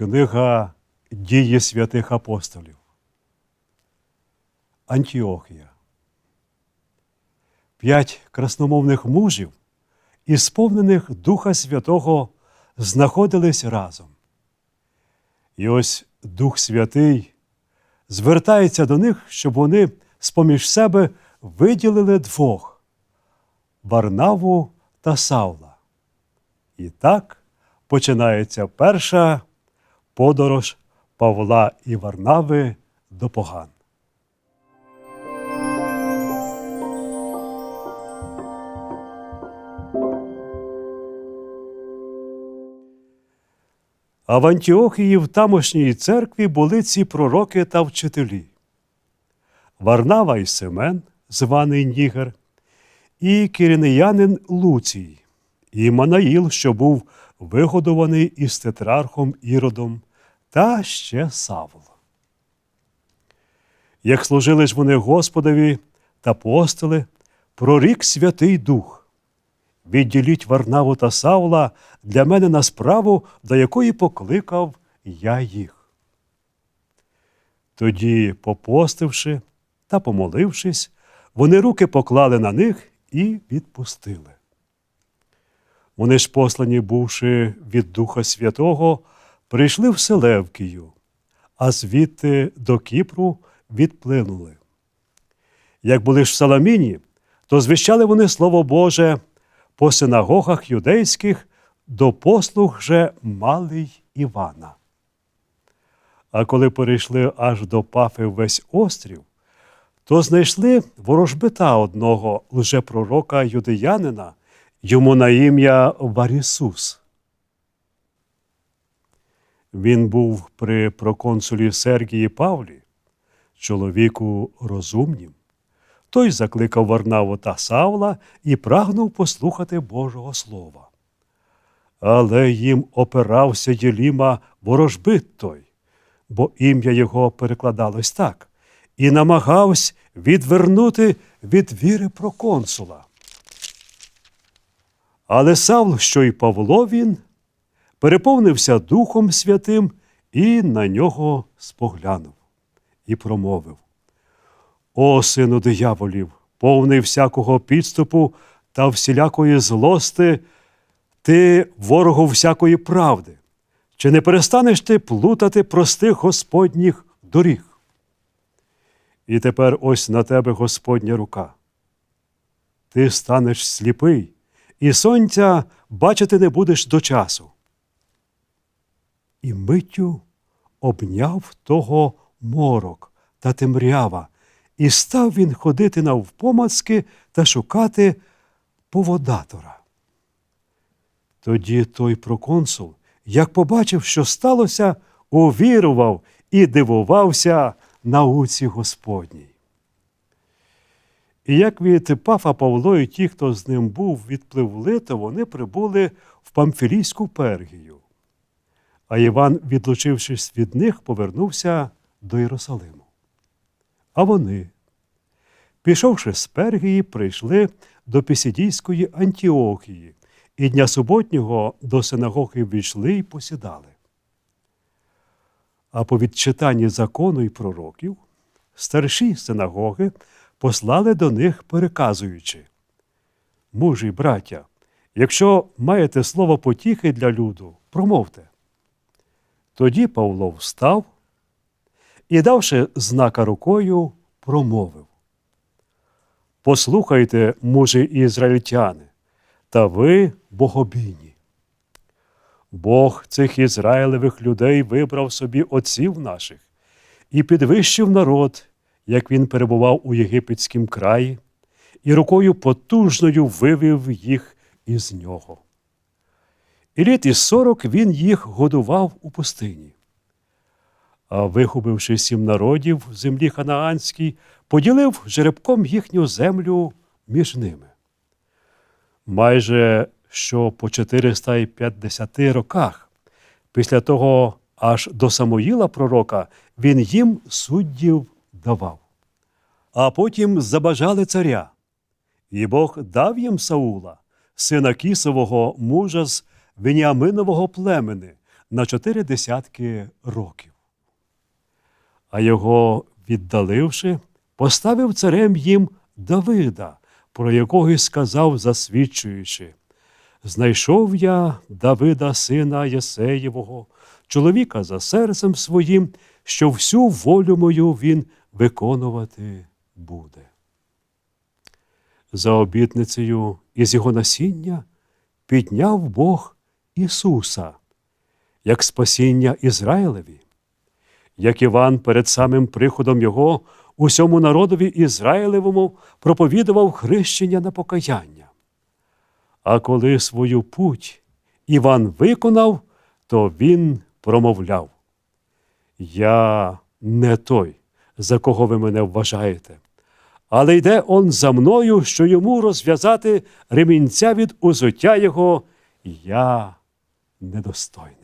Книга Дії святих апостолів. Антіохія. П'ять красномовних мужів, ісповнених Духа Святого, знаходились разом. І ось Дух Святий звертається до них, щоб вони з-поміж себе виділили двох Варнаву та Савла. І так починається перша подорож Павла і Варнави до Поган. А в Антіохії в тамошній церкві були ці пророки та вчителі. Варнава і Семен, званий Нігер, і киринеянин Луцій, і Манаїл, що був вигодований із тетрархом Іродом, та ще Савл. Як служили ж вони Господові та апостоли, прорік Святий Дух. Відділіть Варнаву та Савла для мене на справу, до якої покликав я їх. Тоді, попостивши та помолившись, вони руки поклали на них і відпустили. Вони ж, послані, бувши від Духа Святого, прийшли в Селевкію, а звідти до Кіпру відплинули. Як були ж в Саламіні, то звіщали вони Слово Боже по синагогах юдейських до послуг же малий Івана. А коли перейшли аж до Пафи весь острів, то знайшли ворожбита одного лжепророка юдеянина, йому на ім'я Варісус. Він був при проконсулі Сергії Павлі, чоловіку розумнім. Той закликав Варнаву та Савла і прагнув послухати Божого Слова. Але їм опирався Єліма ворожбит той, бо ім'я його перекладалось так, і намагався відвернути від віри проконсула. Але Савл, що й Павло він, переповнився Духом Святим і на нього споглянув і промовив. О, сину дияволів, повний всякого підступу та всілякої злости, ти ворогу всякої правди. Чи не перестанеш ти плутати простих Господніх доріг? І тепер ось на тебе Господня рука. Ти станеш сліпий, і сонця бачити не будеш до часу. І миттю обняв того морок та темрява, і став він ходити навпомацки та шукати поводатора. Тоді той проконсул, як побачив, що сталося, увірував і дивувався науці Господній. І як від Пафа Павло і ті, хто з ним був, відпливли, то вони прибули в Памфілійську Пергію. А Іван, відлучившись від них, повернувся до Єрусалиму. А вони, пішовши з Пергії, прийшли до Пісідійської Антіохії, і дня суботнього до синагоги ввійшли і посідали. А по відчитанні закону і пророків старші синагоги послали до них, переказуючи Мужі, й браття, якщо маєте слово потіхи для люду, промовте. Тоді Павло встав і, давши знака рукою, промовив. Послухайте, мужі ізраїльтяни, та ви богобійні. Бог цих ізраїлевих людей вибрав собі отців наших і підвищив народ, як він перебував у єгипетськім краї, і рукою потужною вивів їх із нього. І літ із сорок він їх годував у пустині. А вигубивши сім народів в землі ханаанській, поділив жеребком їхню землю між ними. Майже що по 450 роках, після того аж до Самоїла пророка, він їм суддів давав. А потім забажали царя, і Бог дав їм Саула, сина Кісового мужа з Веніаминового племени, на чотири десятки років. А його, віддаливши, поставив царем їм Давида, про якого й сказав, засвідчуючи. Знайшов я Давида, сина Єсеєвого, чоловіка за серцем своїм, що всю волю мою він виконувати буде. За обітницею із його насіння підняв Бог Ісуса, як спасіння Ізраїлеві, як Іван перед самим приходом Його усьому народові Ізраїлевому проповідував хрещення на покаяння. А коли свою путь Іван виконав, то він промовляв: Я не той, за кого ви мене вважаєте, але йде он за мною, що йому розв'язати ремінця від узуття його, я недостойний.